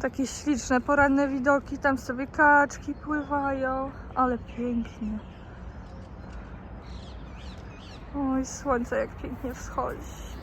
Takie śliczne poranne widoki, tam sobie kaczki pływają, ale pięknie. Oj, słońce jak pięknie wschodzi.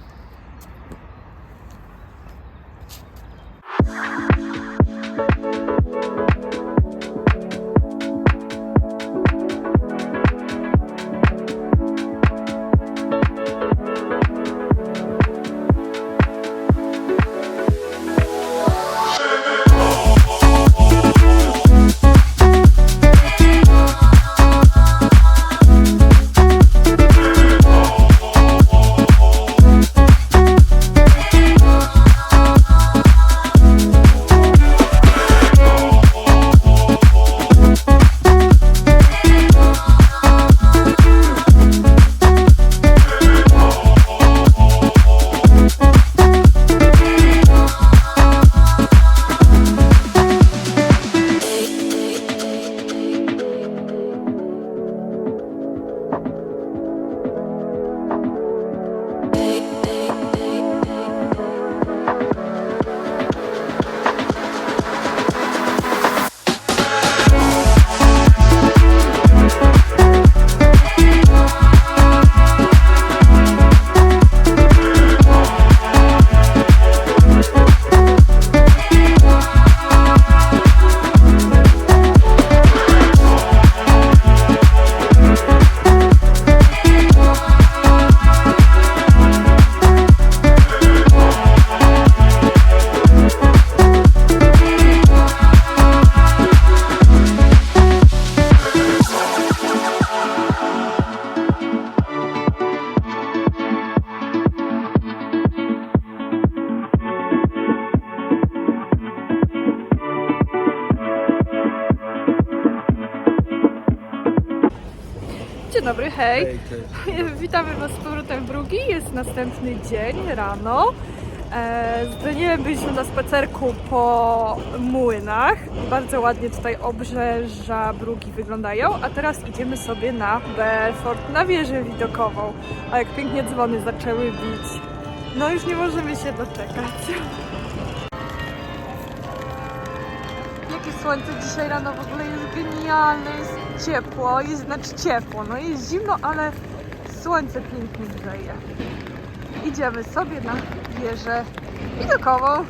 Następny dzień rano. E, z Danielem byliśmy na spacerku po młynach. Bardzo ładnie tutaj obrzeża Brugi wyglądają. A teraz idziemy sobie na Belfort, na wieżę widokową. A jak pięknie dzwony zaczęły bić. No już nie możemy się doczekać. Jakie słońce dzisiaj rano w ogóle jest genialne, jest ciepło, jest znaczy ciepło, no jest zimno, ale słońce pięknie grzeje. Idziemy sobie na wieżę widokową.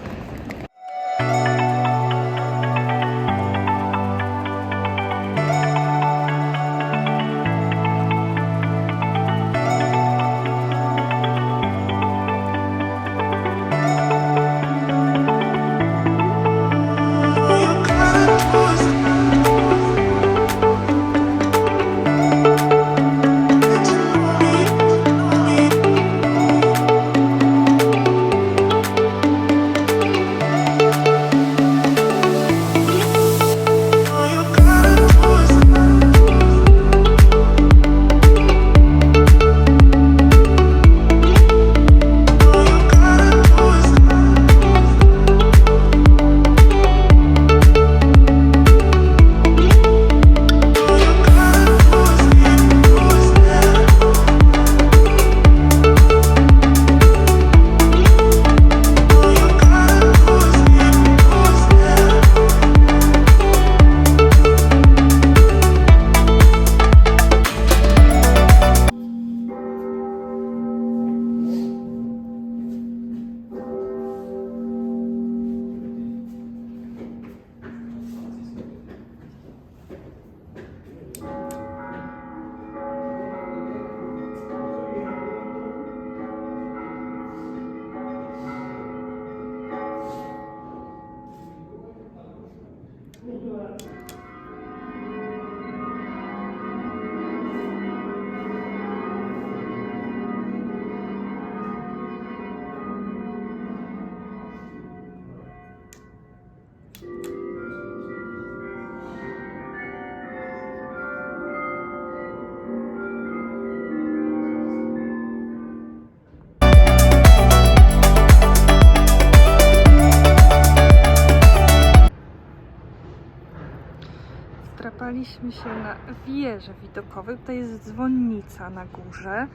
Wdrapaliśmy się na wieżę widokową. To jest dzwonnica na górze.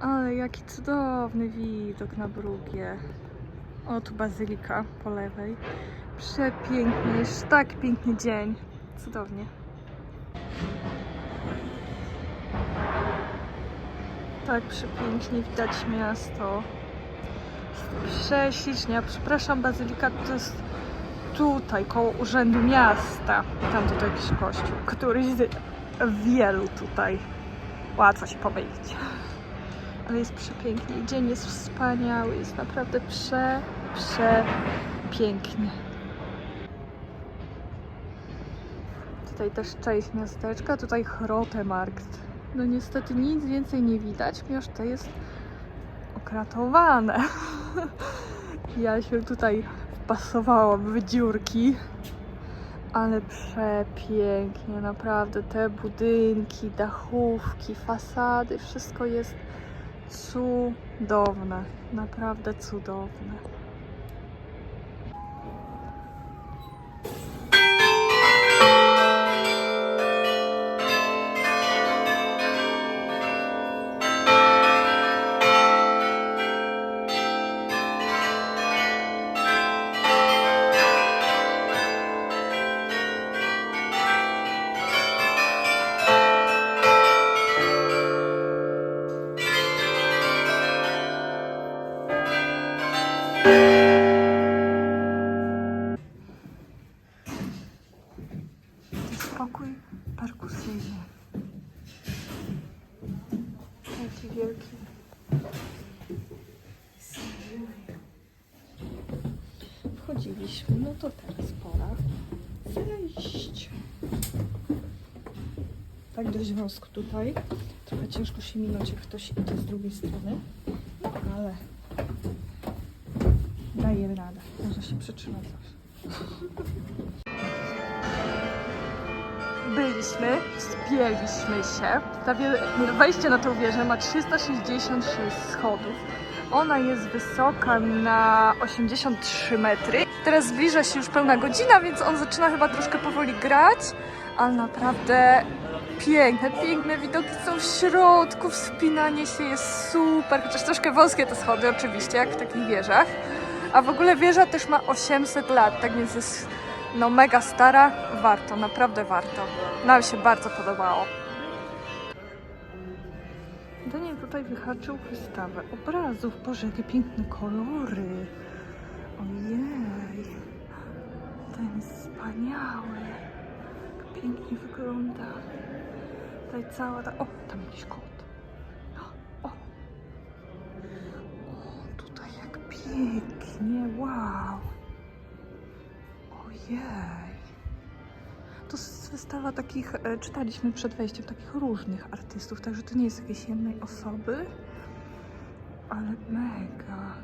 Ale jaki cudowny widok na Brugie. O, tu bazylika po lewej. Przepiękny, jest tak piękny dzień. Cudownie. Tak przepięknie widać miasto. Prześlicznie. Przepraszam, Bazylika to jest tutaj, koło Urzędu Miasta. Tam tutaj jakiś kościół, któryś z wielu tutaj. Łatwo się pomylić. Ale jest przepięknie. Dzień jest wspaniały. Jest naprawdę prze, przepięknie. Tutaj też część miasteczka, tutaj Chrotemarkt. No niestety nic więcej nie widać, że to jest okratowane. Ja się tutaj wpasowałam w dziurki. Ale przepięknie, naprawdę. Te budynki, dachówki, fasady, wszystko jest cudowne. Naprawdę cudowne. Taki wielki. Wchodziliśmy, no to teraz pora zejść. Tak do związku tutaj. Trochę ciężko się minąć, jak ktoś idzie z drugiej strony. No ale daje radę. Może się przytrzyma coś. Byliśmy, spięliśmy się. Ta wejście na tą wieżę ma 366 schodów. Ona jest wysoka na 83 metry. Teraz zbliża się już pełna godzina, więc on zaczyna chyba troszkę powoli grać, ale naprawdę piękne, piękne widoki są w środku, wspinanie się jest super, chociaż troszkę wąskie te schody oczywiście, jak w takich wieżach. A w ogóle wieża też ma 800 lat, tak więc jest no mega stara, warto, naprawdę warto. Nam się bardzo podobało. Daniel tutaj wyhaczył wystawę obrazów. Boże, jakie piękne kolory. Ojej. Ten wspaniały. Jak pięknie wygląda. Tutaj cała ta... O, tam jakiś kot. O. O, tutaj jak pięknie. Wow. To jest wystawa takich, e, czytaliśmy przed wejściem, takich różnych artystów, także to nie jest jakiejś jednej osoby, ale mega.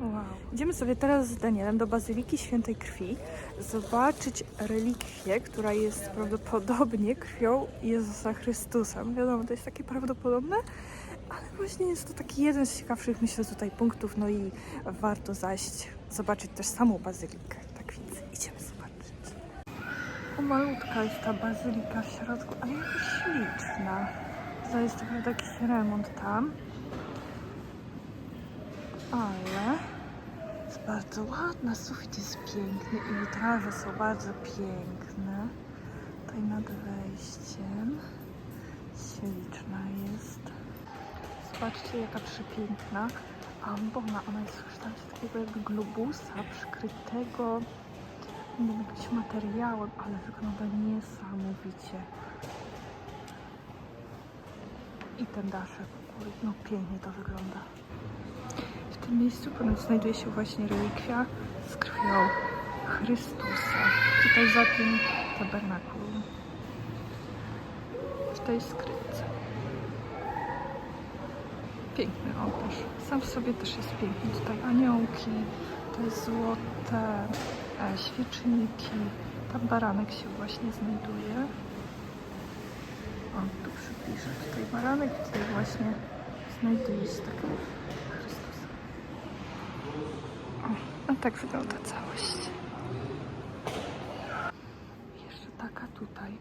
Wow. Idziemy sobie teraz z Danielem do Bazyliki Świętej Krwi zobaczyć relikwię, która jest prawdopodobnie krwią Jezusa Chrystusa. Wiadomo, to jest takie prawdopodobne, ale właśnie jest to taki jeden z ciekawszych, myślę, tutaj punktów, no i warto zajść, zobaczyć też samą bazylikę. Tak więc idziemy zobaczyć. O, malutka jest ta bazylika w środku, ale jaka śliczna. To jest naprawdę jakiś remont tam. Ale jest bardzo ładna, sufit jest piękny i witraże są bardzo piękne. Tutaj nad wejściem śliczna jest. Zobaczcie jaka przepiękna ambona. Ona jest w kształcie takiego jakby globusa przykrytego jakimś materiałem, ale wygląda niesamowicie. I ten daszek no pięknie to wygląda. W tym miejscu ponoć znajduje się właśnie relikwia z krwią Chrystusa. Tutaj za tym tabernakulum. W tej skrytce. Piękny ołtarz. Sam w sobie też jest piękny. Tutaj aniołki, jest złote e, świeczniki. Tam baranek się właśnie znajduje. O, tu przybliżę. Tutaj baranek tutaj właśnie znajduje się taka Chrystusa. O, no tak wygląda całość. Jeszcze taka tutaj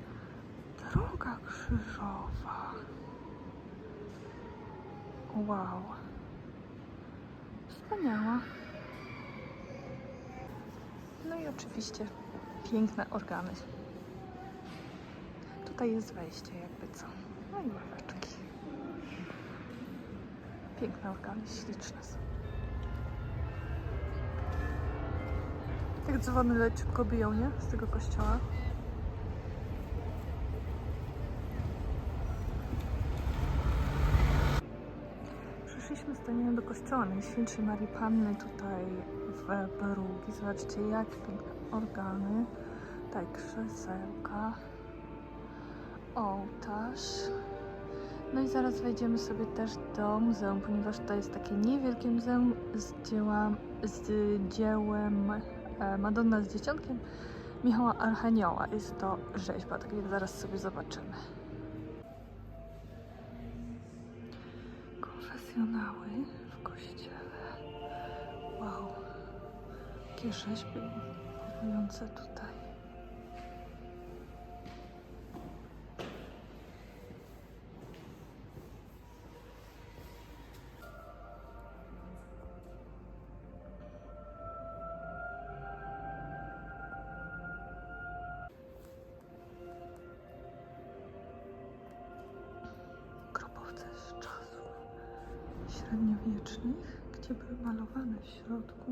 droga krzyżowa. Wow. Wspaniała. No i oczywiście piękne organy. Tutaj jest wejście, jakby co. No i ławeczki. Piękne organy, śliczne są. Jak dzwony leciutko biją, nie? Z tego kościoła. Danielem do kościoła Najświętszej Marii Panny tutaj w Brugi. Zobaczcie, jak piękne organy. Tutaj krzesełka. Ołtarz. No i zaraz wejdziemy sobie też do muzeum, ponieważ to jest takie niewielkie muzeum z, dzieła, z dziełem e, Madonna z Dzieciątkiem Michała Archanioła. Jest to rzeźba, tak więc zaraz sobie zobaczymy. Konfesjonały w kościele. Wow. Jakie rzeźby tutaj.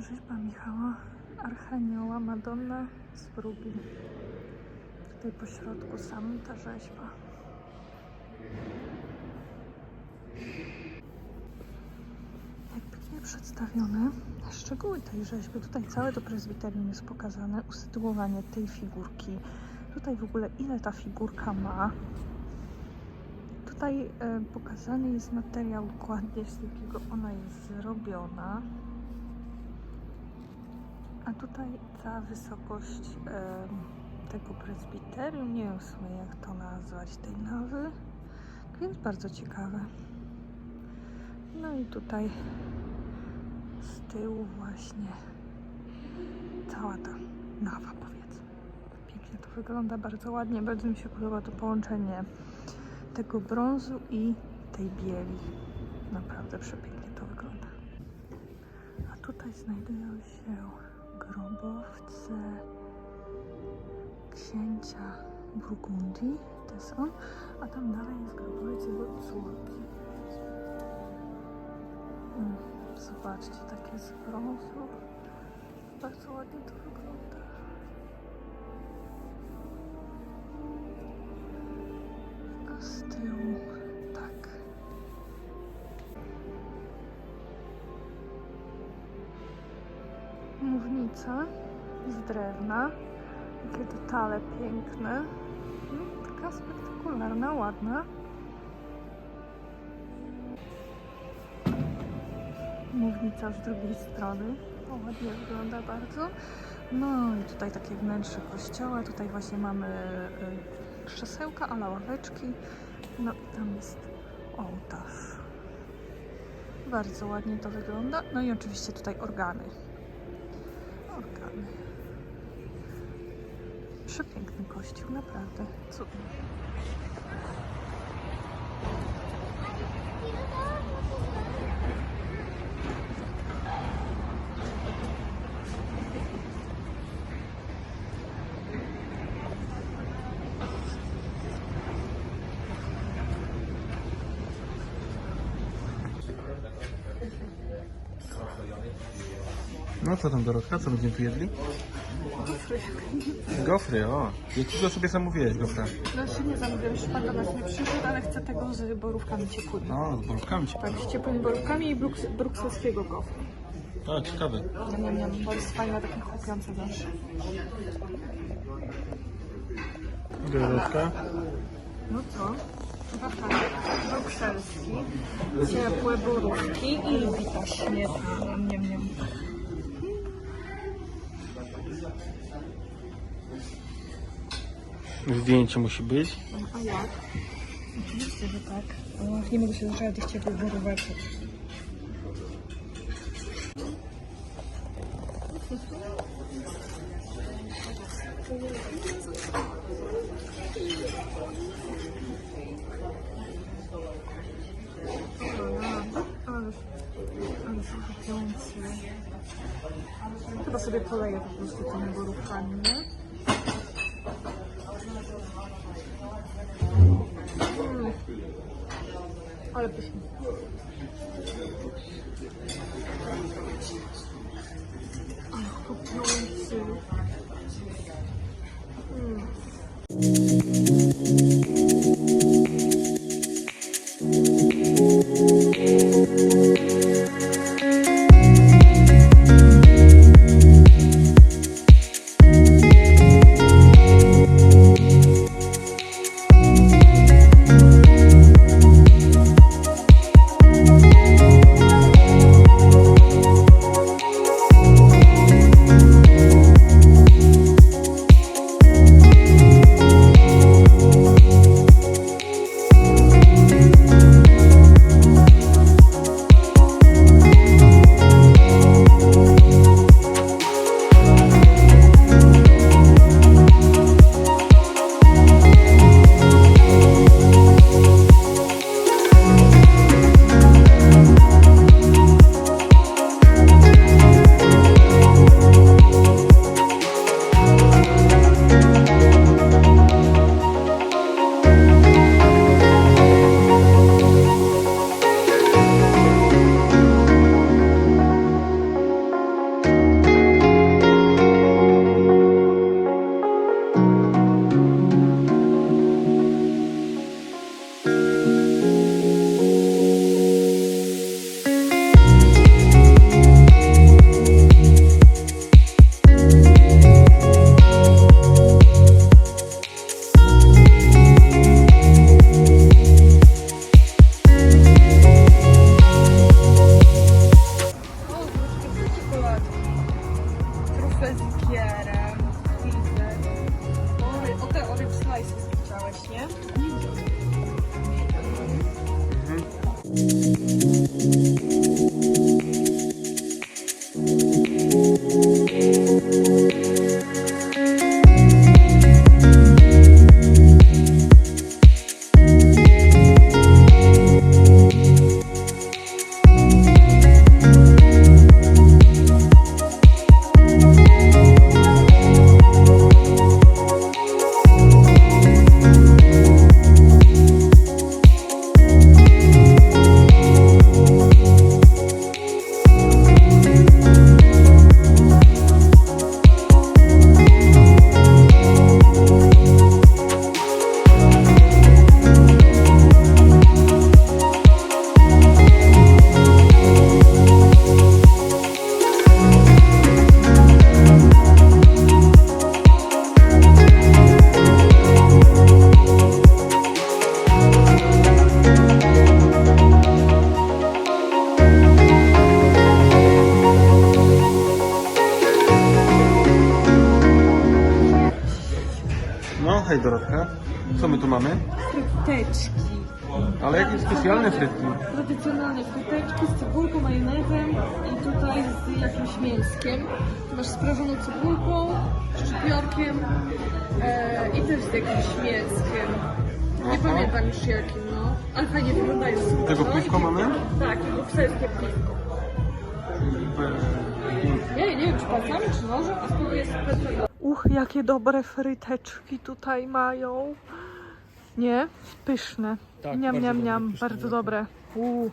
Rzeźba Michała Archanioła Madonna z Brugi. Tutaj po środku sam ta rzeźba. Jak pięknie przedstawione szczegóły tej rzeźby. Tutaj całe to prezbiterium jest pokazane, usytuowanie tej figurki. Tutaj w ogóle ile ta figurka ma. Tutaj e, pokazany jest materiał dokładnie, z jakiego ona jest zrobiona. Tutaj cała wysokość tego prezbiterium, nie wiem w sumie jak to nazwać, tej nawy, więc bardzo ciekawe. No i tutaj z tyłu właśnie cała ta nawa powiedzmy. Pięknie to wygląda, bardzo ładnie, bardzo mi się podoba to połączenie tego brązu i tej bieli. Naprawdę przepięknie to wygląda. A tutaj znajdują się grobowce księcia Burgundii, to on, a tam dalej jest grobowiec jego córki. Mm, Zobaczcie, takie z brązu. Bardzo ładnie to Mównica z drewna. Jakie detale piękne. No, taka spektakularna, ładna. Mównica z drugiej strony. O, ładnie wygląda bardzo. No i tutaj takie wnętrze kościoła. Tutaj właśnie mamy y, krzesełka, ale ławeczki. No i tam jest ołtarz. Bardzo ładnie to wygląda. No i oczywiście tutaj organy. Organy. Przepiękny kościół, naprawdę cudny. Co tam Dorotka, co będziemy tu jedli? Gofry, o. Jakiego sobie zamówiłeś gofra? No się nie zamówiłam, szpaga nas nie przyszedł, ale chcę tego z borówkami ciepłymi. No, z borówkami ci. Tak, z ciepłymi borówkami i bruks brukselskiego gofru. O, ciekawe. Nie, nie, nie, bo jest fajne, takie chrupiące zawsze. Dorotka? No co? wahanek brukselski, ciepłe borówki i bita śmietana. Nie, nie, Zdjęcie musi być. A jak? Oczywiście, że tak. O, nie mogę się doczekać tych ciepłych boróweczek. Chyba sobie poleję po prostu tymi borówkami, nie? Хай пишу. Ах, какой он сильный. Ale jakieś specjalne frytki. Tradycjonalne fryteczki z cebulką, majonezem i tutaj z jakimś mięskiem. Masz sprażoną cebulką, szczypiorkiem e, i też z jakimś mięskiem. Nie Aha. pamiętam już jakim, no. Ale fajnie wyglądają. Tego No i piwko mamy? Tak, i brukselskie piwko. Nie, nie wiem, czy palcami, czy nożem, a spróbuję spróbować. Uch, jakie dobre fryteczki tutaj mają. Nie? Pyszne. Tak, niam, niam, niam. Bardzo dobre. Uuu.